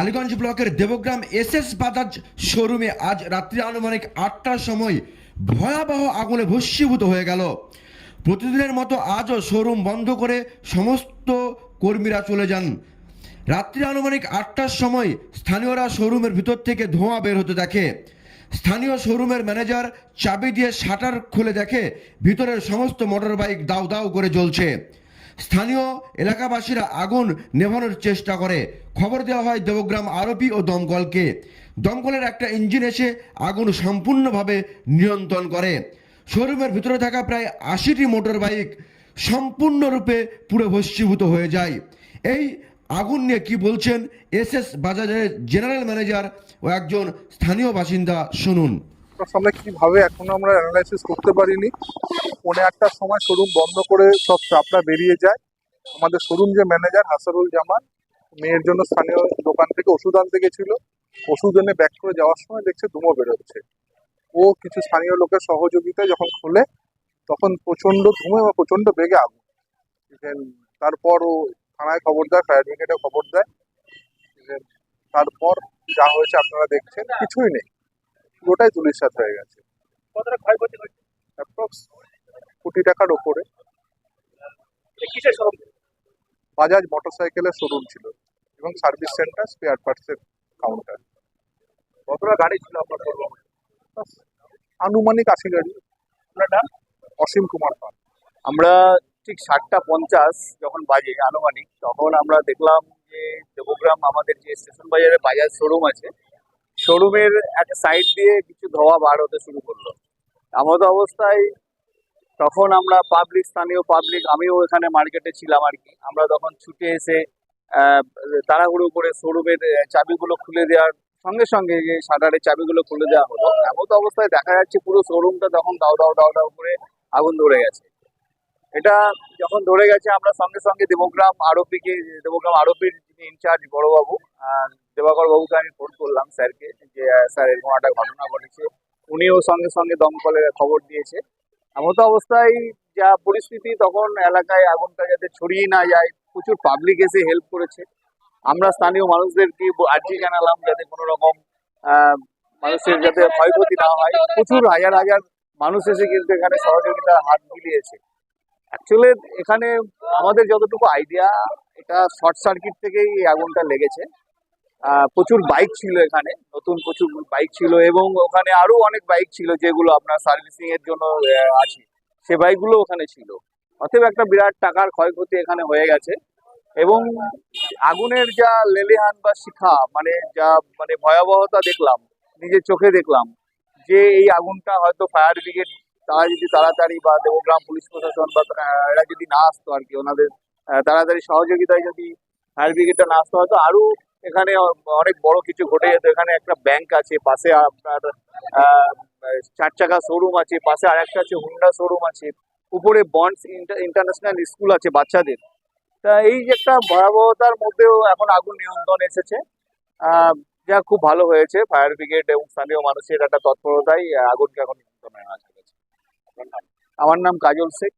টালিগঞ্জ ব্লকের Debagram S S Bajaj শোরুমে আজ রাত্রি আনুমানিক আটটার সময় ভয়াবহ আগুনে ভস্মীভূত হয়ে গেল। প্রতিদিনের মতো আজও শোরুম বন্ধ করে সমস্ত কর্মীরা চলে যান। রাত্রি আনুমানিক আটটার সময় স্থানীয়রা শোরুমের ভিতর থেকে ধোঁয়া বের হতে দেখে। স্থানীয় শোরুমের ম্যানেজার চাবি দিয়ে শাটার খুলে দেখে ভিতরের সমস্ত মোটর বাইক দাউ দাউ করে জ্বলছে। স্থানীয় এলাকাবাসীরা আগুন নেভানোর চেষ্টা করে। খবর দেওয়া হয়, দেবগ্রাম আরপি ও দমকলকে। দমকলের একটা ইঞ্জিন এসে আগুন সম্পূর্ণভাবে নিয়ন্ত্রণ করে। শোরুমের ভিতরে থাকা প্রায় আশিটি মোটর বাইক সম্পূর্ণরূপে পুরো ভস্মীভূত হয়ে যায়। এই আগুন নিয়ে কি বলছেন এস এস বাজাজের জেনারেল ম্যানেজার ও একজন স্থানীয় বাসিন্দা, শুনুন। তার সামনে কীভাবে এখনও আমরা অ্যানালাইসিস করতে পারিনি। পৌনে আটটার সময় শোরুম বন্ধ করে সব স্টাফরা বেরিয়ে যায়। আমাদের শোরুম যে ম্যানেজার হাসারুল জামান, মেয়ের জন্য স্থানীয় দোকান থেকে ওষুধ আনতে গেছিল। ওষুধ এনে ব্যাক করে যাওয়ার সময় দেখছে ধুমো বেরোচ্ছে। ও কিছু স্থানীয় লোকের সহযোগিতায় যখন খোলে, তখন প্রচণ্ড ধুমে বা প্রচণ্ড বেগে আগুন। তারপর ও থানায় খবর দেয় ফায়ার ব্রিগেডে খবর দেয়। তারপর যা হয়েছে আপনারা দেখছেন, কিছুই নেই। পুরোটাই তুলির হয়ে গেছে। কতটা ক্ষয়ক্ষতি হয়েছে? অ্যাপ্রক্স কোটি টাকার ওপরে। এটা কিসের শোরুম বাজাজ মোটরসাইকেলের শোরুম ছিল এবং সার্ভিস সেন্টার স্পেয়ার পার্টসের কাউন্টার কতটা গাড়ি ছিল আপনার শোরুম? আনুমানিক আশি গাড়ি। আপনার নাম? অসীম কুমার পাল। আমরা ঠিক সাতটা পঞ্চাশ যখন বাজে আনুমানিক তখন আমরা দেখলাম যে দেবগ্রাম আমাদের যে স্টেশন বাজারে বাজার শোরুম আছে শোরুমের এক সাইড দিয়ে কিছু ধোয়া বার হতে শুরু করল। এমত অবস্থায় তখন আমরা পাবলিক স্থানীয় পাবলিক আমিও এখানে মার্কেটে ছিলাম আর কি। আমরা তখন ছুটে এসে তাড়াহুড়ো করে শোরুমের চাবিগুলো খুলে দেওয়ার সঙ্গে সঙ্গে যে শাটারের চাবিগুলো খুলে দেওয়া হলো। এমত অবস্থায় দেখা যাচ্ছে পুরো শোরুমটা তখন দাও দাও দাও দাও করে আগুন ধরে গেছে। এটা যখন ধরে গেছে, আমরা সঙ্গে সঙ্গে দেবগ্রাম আরোপিকে, দেবগ্রাম আরোপির যিনি ইনচার্জ বড়বাবু দেবাকর বাবুকে আমি ফোন করলাম স্যারকে যে স্যার এরকম একটা ঘটনা ঘটেছে। উনিও সঙ্গে সঙ্গে দমকলে খবর দিয়েছে। এমত অবস্থায় যা পরিস্থিতি, তখন এলাকায় আগুনটা যাতে ছড়িয়ে না যায়, প্রচুর পাবলিক এসে হেল্প করেছে। আমরা স্থানীয় মানুষদেরকে আর্জি জানালাম যাতে কোনো রকম মানুষের যাতে ক্ষয়ক্ষতি না হয়। প্রচুর হাজার হাজার মানুষ এসে কিন্তু এখানে সহযোগিতার হাত মিলিয়েছে। অ্যাকচুয়ালি এখানে আমাদের যতটুকু আইডিয়া এটা শর্ট সার্কিট থেকেই এই আগুনটা লেগেছে। প্রচুর বাইক ছিল এখানে, নতুন প্রচুর বাইক ছিল এবং ওখানে আরও অনেক বাইক ছিল যেগুলো আপনার সার্ভিসিং এর জন্য আছে। সে বাইকগুলো ওখানে ছিল। অতএব একটা বিরাট টাকার ক্ষয়ক্ষতি এখানে হয়ে গেছে এবং আগুনের যা লেলিহান বা শিখা মানে যা মানে ভয়াবহতা দেখলাম, নিজের চোখে দেখলাম, যে এই আগুনটা হয়তো ফায়ার ব্রিগেড তারা যদি তাড়াতাড়ি বা দেবগ্রাম পুলিশ প্রশাসন বা এরা যদি না আসতো আর কি, ওনাদের তাড়াতাড়ি সহযোগিতায় যদি ফায়ার ব্রিগেডটা না আসতো, হয়তো আরও এখানে অনেক বড় কিছু ঘটে যেত। এখানে একটা ব্যাংক আছে, পাশে আপনার চার চাকা শোরুম আছে, পাশে আর একটা আছে হুন্ডা শোরুম আছে, উপরে বন্ডস ইন্টারন্যাশনাল স্কুল আছে বাচ্চাদের। তা এই যে একটা ভয়াবহতার মধ্যেও এখন আগুন নিয়ন্ত্রণ এসেছে। যা খুব ভালো হয়েছে ফায়ার ব্রিগেড এবং স্থানীয় মানুষের একটা তৎপরতায় আগুনকে এখন নিয়ন্ত্রণে আনা আমার নাম কাজল শেখ।